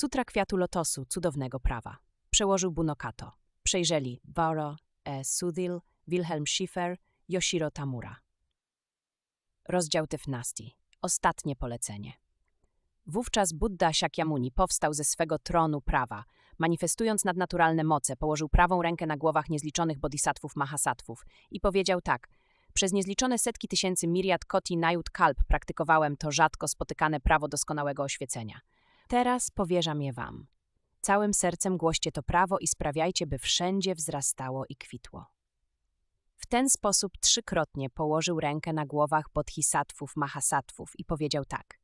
Sutra kwiatu lotosu, cudownego prawa. Przełożył Bunokato. Przejrzeli Baro E. Sudhil, Wilhelm Schiffer, Yoshiro Tamura. Rozdział 15. Ostatnie polecenie. Wówczas Buddha Shakyamuni powstał ze swego tronu prawa, manifestując nadnaturalne moce, położył prawą rękę na głowach niezliczonych bodhisatwów mahasatwów i powiedział tak – przez niezliczone setki tysięcy miriad koti najut kalp praktykowałem to rzadko spotykane prawo doskonałego oświecenia. Teraz powierzam je wam. Całym sercem głoście to prawo i sprawiajcie, by wszędzie wzrastało i kwitło. W ten sposób trzykrotnie położył rękę na głowach bodhisatwów mahasatwów i powiedział tak.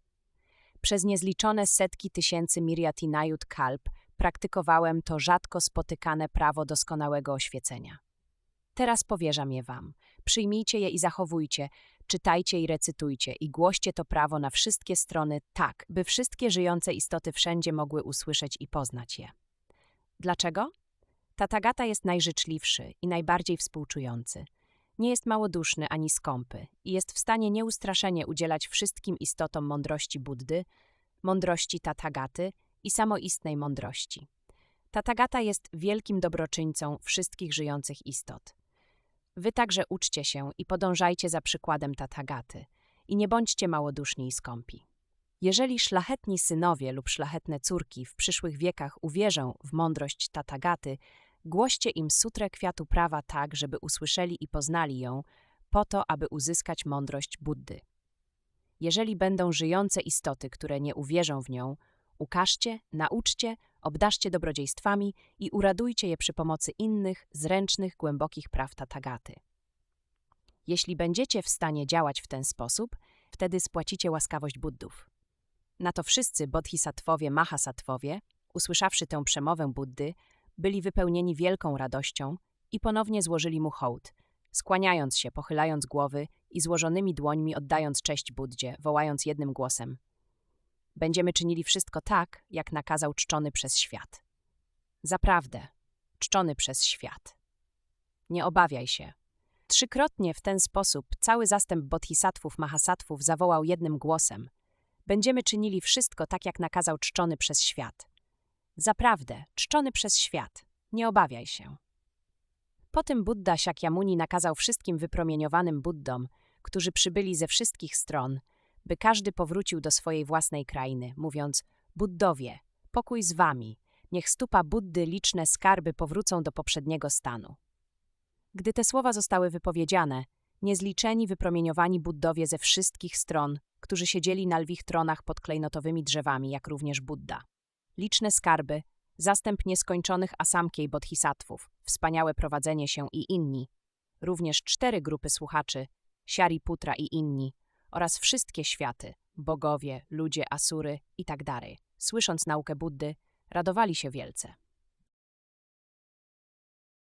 Przez niezliczone setki tysięcy miriatinajut kalp praktykowałem to rzadko spotykane prawo doskonałego oświecenia. Teraz powierzam je wam. Przyjmijcie je i zachowujcie, czytajcie i recytujcie i głoście to prawo na wszystkie strony tak, by wszystkie żyjące istoty wszędzie mogły usłyszeć i poznać je. Dlaczego? Tatagata jest najżyczliwszy i najbardziej współczujący. Nie jest małoduszny ani skąpy i jest w stanie nieustraszenie udzielać wszystkim istotom mądrości Buddy, mądrości Tatagaty i samoistnej mądrości. Tatagata jest wielkim dobroczyńcą wszystkich żyjących istot. Wy także uczcie się i podążajcie za przykładem Tatagaty i nie bądźcie małoduszni i skąpi. Jeżeli szlachetni synowie lub szlachetne córki w przyszłych wiekach uwierzą w mądrość Tatagaty, głoście im sutrę kwiatu prawa tak, żeby usłyszeli i poznali ją, po to, aby uzyskać mądrość Buddy. Jeżeli będą żyjące istoty, które nie uwierzą w nią, ukażcie, nauczcie, obdarzcie dobrodziejstwami i uradujcie je przy pomocy innych, zręcznych, głębokich praw Tatagaty. Jeśli będziecie w stanie działać w ten sposób, wtedy spłacicie łaskawość Buddów. Na to wszyscy bodhisattwowie, mahasatwowie, usłyszawszy tę przemowę Buddy, byli wypełnieni wielką radością i ponownie złożyli mu hołd, skłaniając się, pochylając głowy i złożonymi dłońmi oddając cześć Buddzie, wołając jednym głosem – Będziemy czynili wszystko tak, jak nakazał czczony przez świat. Zaprawdę, czczony przez świat. Nie obawiaj się. Trzykrotnie w ten sposób cały zastęp bodhisatwów mahasatwów zawołał jednym głosem. Będziemy czynili wszystko tak, jak nakazał czczony przez świat. Zaprawdę, czczony przez świat. Nie obawiaj się. Potem Buddha Shakyamuni nakazał wszystkim wypromieniowanym Buddom, którzy przybyli ze wszystkich stron, by każdy powrócił do swojej własnej krainy, mówiąc: Buddowie, pokój z wami, niech stupa Buddy liczne skarby powrócą do poprzedniego stanu. Gdy te słowa zostały wypowiedziane, niezliczeni wypromieniowani Buddowie ze wszystkich stron, którzy siedzieli na lwich tronach pod klejnotowymi drzewami, jak również Buddha. Liczne skarby, zastęp nieskończonych asamkiej bodhisatwów, wspaniałe prowadzenie się i inni, również cztery grupy słuchaczy, Siariputra i inni, oraz wszystkie światy, bogowie, ludzie, asury itd., tak słysząc naukę Buddy, radowali się wielce.